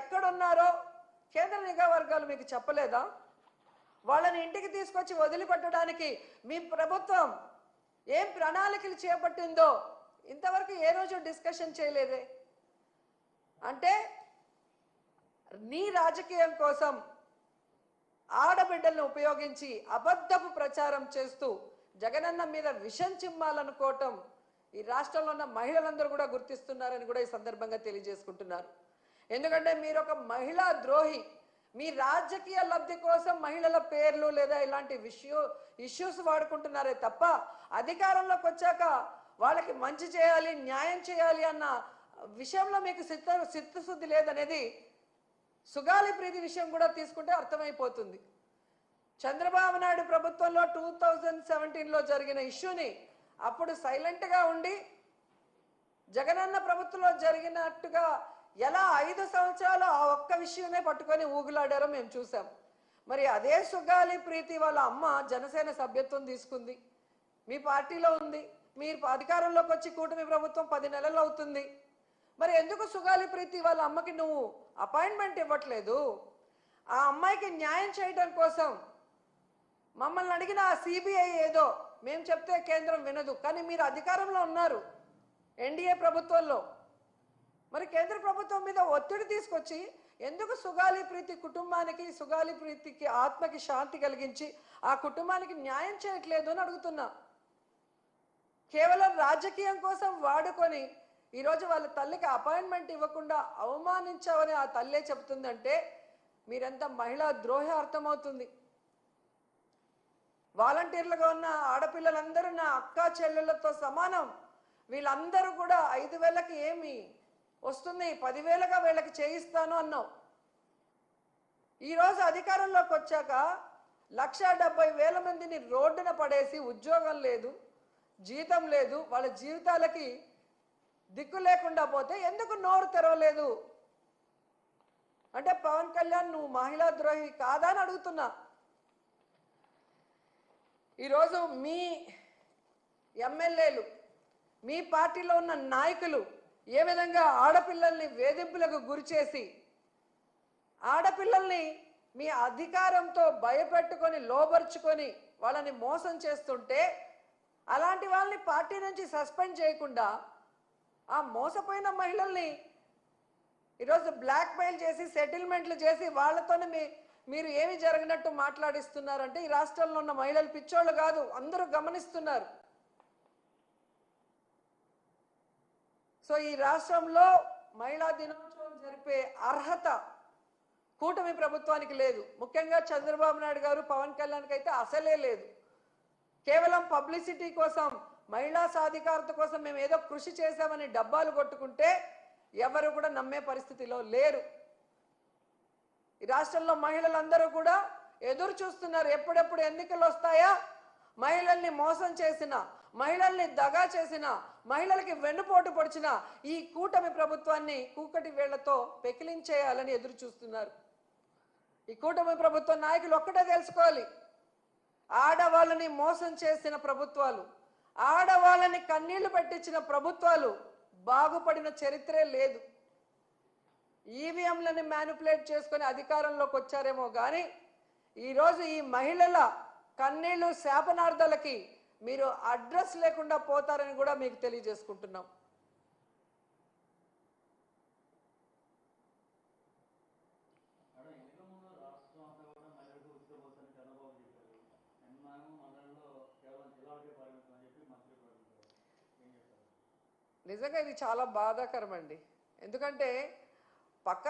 ఎక్కడున్నారో కేంద్ర నిఘా వర్గాలు మీకు చెప్పలేదా? వాళ్ళని ఇంటికి తీసుకొచ్చి వదిలిపెట్టడానికి మీ ప్రభుత్వం ఏం ప్రణాళికలు చేపట్టిందో ఇంతవరకు ఏ రోజు డిస్కషన్ చేయలేదే. అంటే నీ రాజకీయం కోసం ఆడబిడ్డలను ఉపయోగించి అబద్ధపు ప్రచారం చేస్తూ జగనన్న మీద విషం చిమ్మాలనుకోవటం ఈ రాష్ట్రంలో ఉన్న మహిళలందరూ కూడా గుర్తిస్తున్నారని కూడా ఈ సందర్భంగా తెలియజేసుకుంటున్నారు. ఎందుకంటే మీరు ఒక మహిళా ద్రోహి. మీ రాజకీయ లబ్ధి కోసం మహిళల పేర్లు లేదా ఇలాంటి విషయూ ఇష్యూస్ వాడుకుంటున్నారే తప్ప అధికారంలోకి వచ్చాక వాళ్ళకి మంచి చేయాలి న్యాయం చేయాలి అన్న విషయంలో మీకు సిద్ధ చిత్తశుద్ధి లేదనేది సుగాలి ప్రీతి విషయం కూడా తీసుకుంటే అర్థమైపోతుంది. చంద్రబాబు నాయుడు ప్రభుత్వంలో టూ థౌజండ్ సెవెంటీన్లో జరిగిన ఇష్యూని అప్పుడు సైలెంట్గా ఉండి జగనన్న ప్రభుత్వంలో జరిగినట్టుగా ఎలా ఐదు సంవత్సరాలు ఆ ఒక్క విషయమే పట్టుకొని ఊగులాడారో మేము చూసాం మరి అదే సుగాలి ప్రీతి వాళ్ళ అమ్మ జనసేన సభ్యత్వం తీసుకుంది. మీ పార్టీలో ఉంది. మీరు అధికారంలోకి వచ్చి కూటమి ప్రభుత్వం పది నెలలు అవుతుంది. మరి ఎందుకు సుగాలి ప్రీతి వాళ్ళ అమ్మకి నువ్వు అపాయింట్మెంట్ ఇవ్వట్లేదు? ఆ అమ్మాయికి న్యాయం చేయడం కోసం మమ్మల్ని అడిగిన ఆ సిబిఐ ఏదో మేము చెప్తే కేంద్రం వినదు. కానీ మీరు అధికారంలో ఉన్నారు. ఎన్డీఏ ప్రభుత్వంలో. మరి కేంద్ర ప్రభుత్వం మీద ఒత్తిడి తీసుకొచ్చి ఎందుకు సుగాలి ప్రీతి కుటుంబానికి సుగాలి ప్రీతికి ఆత్మకి శాంతి కలిగించి ఆ కుటుంబానికి న్యాయం చేయట్లేదు అని అడుగుతున్నా. కేవలం రాజకీయం కోసం వాడుకొని ఈరోజు వాళ్ళ తల్లికి అపాయింట్మెంట్ ఇవ్వకుండా అవమానించావని ఆ తల్లే చెబుతుందంటే మీరంతా మహిళా ద్రోహి అర్థమవుతుంది. వాలంటీర్లుగా ఉన్న ఆడపిల్లలందరూ నా అక్క చెల్లెళ్ళతో సమానం. వీళ్ళందరూ కూడా ఐదు వేలకి ఏమి వస్తుంది పదివేలుగా వీళ్ళకి చేయిస్తాను అన్నావు. ఈరోజు అధికారంలోకి వచ్చాక లక్ష డెబ్బై వేల మందిని రోడ్డున పడేసి ఉద్యోగం లేదు జీతం లేదు వాళ్ళ జీవితాలకి దిక్కు లేకుండా పోతే ఎందుకు నోరు తెరవలేదు? అంటే పవన్ కళ్యాణ్ నువ్వు మహిళా ద్రోహి కాదా అని అడుగుతున్నా. ఈరోజు మీ ఎమ్మెల్యేలు మీ పార్టీలో ఉన్న నాయకులు ఏ విధంగా ఆడపిల్లల్ని వేధింపులకు గురిచేసి ఆడపిల్లల్ని మీ అధికారంతో భయపెట్టుకొని లోబరుచుకొని వాళ్ళని మోసం చేస్తుంటే అలాంటి వాళ్ళని పార్టీ నుంచి సస్పెండ్ చేయకుండా ఆ మోసపోయిన మహిళల్ని ఈరోజు బ్లాక్మెయిల్ చేసి సెటిల్మెంట్లు చేసి వాళ్ళతోనే మీ మీరు ఏమి జరిగినట్టు మాట్లాడిస్తున్నారంటే ఈ రాష్ట్రంలో ఉన్న మహిళలు పిచ్చోళ్ళు కాదు అందరూ గమనిస్తున్నారు. సో ఈ రాష్ట్రంలో మహిళా దినోత్సవం జరిపే అర్హత కూటమి ప్రభుత్వానికి లేదు. ముఖ్యంగా చంద్రబాబు నాయుడు గారు పవన్ కళ్యాణ్కి అయితే అసలే లేదు. కేవలం పబ్లిసిటీ కోసం మహిళా సాధికారత కోసం మేము ఏదో కృషి చేశామని డబ్బాలు కొట్టుకుంటే ఎవరు కూడా నమ్మే పరిస్థితిలో లేరు. ఈ రాష్ట్రంలో మహిళలందరూ కూడా ఎదురు చూస్తున్నారు. ఎప్పుడెప్పుడు ఎన్నికలు వస్తాయా? మహిళల్ని మోసం చేసిన మహిళల్ని దగా చేసిన మహిళలకి వెన్నుపోటు పొడిచిన ఈ కూటమి ప్రభుత్వాన్ని కూకటి వేళ్ళతో పెకిలించేయాలని ఎదురు చూస్తున్నారు. ఈ కూటమి ప్రభుత్వ నాయకులు ఒక్కటే తెలుసుకోవాలి. ఆడవాళ్ళని మోసం చేసిన ప్రభుత్వాలు ఆడవాళ్ళని కన్నీళ్ళు పెట్టించిన ప్రభుత్వాలు బాగుపడిన చరిత్రే లేదు. ఈవీఎంలని మ్యానిపులేట్ చేసుకొని అధికారంలోకి వచ్చారేమో కానీ ఈరోజు ఈ మహిళల కన్నీళ్ళు శాపనార్థాలకి మీరు అడ్రస్ లేకుండా పోతారని కూడా మీకు తెలియజేసుకుంటున్నాం. నిజంగా ఇది చాలా బాధాకరం అండి ఎందుకంటే పక్క